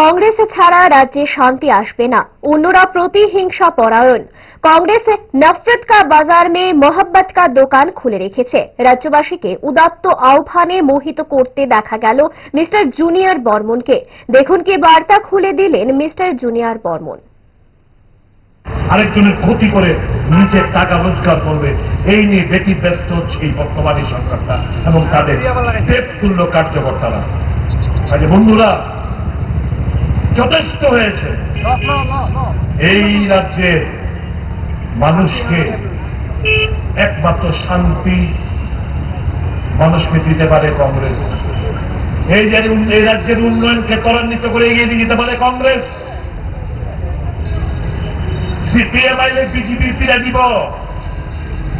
কংগ্রেস ছাড়া রাজ্যে শান্তি আসবে না। অন্যরা প্রতিহিংসা পরায়ণ। কংগ্রেস নফরত কা বাজার মে মোহব্বত কা দোকান খুলে রেখেছে। রাজ্যবাসীকে উদাত্ত আহ্বানে মোহিত করতে দেখা গেল মিস্টার জুনিয়র বর্মনকে। দেখুন কি বার্তা খুলে দিলেন মিস্টার জুনিয়র বর্মন। আরেকজনের ক্ষতি করে নিজের টাকা রোজগার করবে এই নিয়ে বেটি ব্যস্ত হচ্ছে এই বর্তমানী সরকারটা এবং তাদের দেবতুল্য কার্যকর্তারা। কাজে বন্ধুরা যথেষ্ট হয়েছে। এই রাজ্যের মানুষকে একমাত্র শান্তি মানুষকে দিতে পারে কংগ্রেস। এই যে এই রাজ্যের উন্নয়নকে ত্বরান্বিত করে এগিয়ে নিয়ে যেতে পারে কংগ্রেস। সিপিএম আইলে বিজেপি ফিরে দিব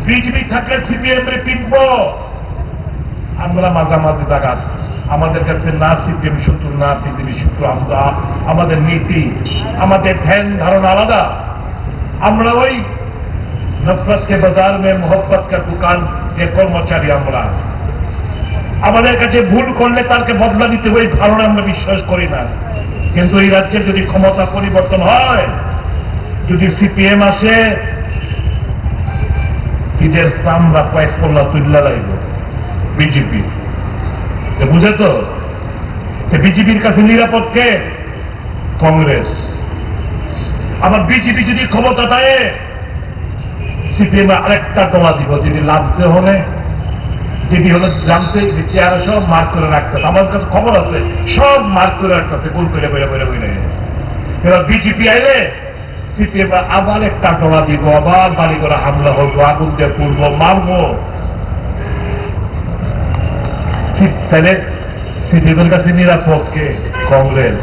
বিজেপি থাকলে সিপিএম এ পিটব আমরা মাঝামাঝি জায়গা আমাদের কাছে না সিপিএম শত্রু না বিজেপি শত্রু, আমরা আমাদের নীতি, আমাদের ধ্যান, ধারণা আলাদা। আমরা ওই নফরত কে বাজার মে মোহব্বত কা দোকান কে কর্মচারী আমরা। আমাদের কাছে ভুল করলে তাকে বদলা দিতে হবে ধারণা আমরা বিশ্বাস করি না। কিন্তু এই রাজ্যে যদি ক্ষমতা পরিবর্তন হয়, যদি সিপিএম আসে, ঈদের সামরা কয়েক পল্লা তুল্লা লাগবে। বিজেপি। বুঝে তো? বিজেপির কাছে নিরাপদ কে? কংগ্রেস। আবার বিজেপি যদি ক্ষমতা দেয়, সিপিএম আরেকটা টলা দিব যদি লাগছে হলে। যেটি হলো জানছে চেয়ারে সব মার্ক করে রাখতেছে আমার কাছে খবর আছে, সব মার্ক করে রাখতেছে গোল করে বেড়ে বেড়ে বেড়ে এবার বিজেপি আইলে, সিপিএম আবার একটা টলা দিব, আবার বাড়ি করে হামলা হইব আগুন দিয়ে পুড়বো, মারবো। ঠিক তাহলে সিপিএমের কাছে নিরাপদ কে কংগ্রেস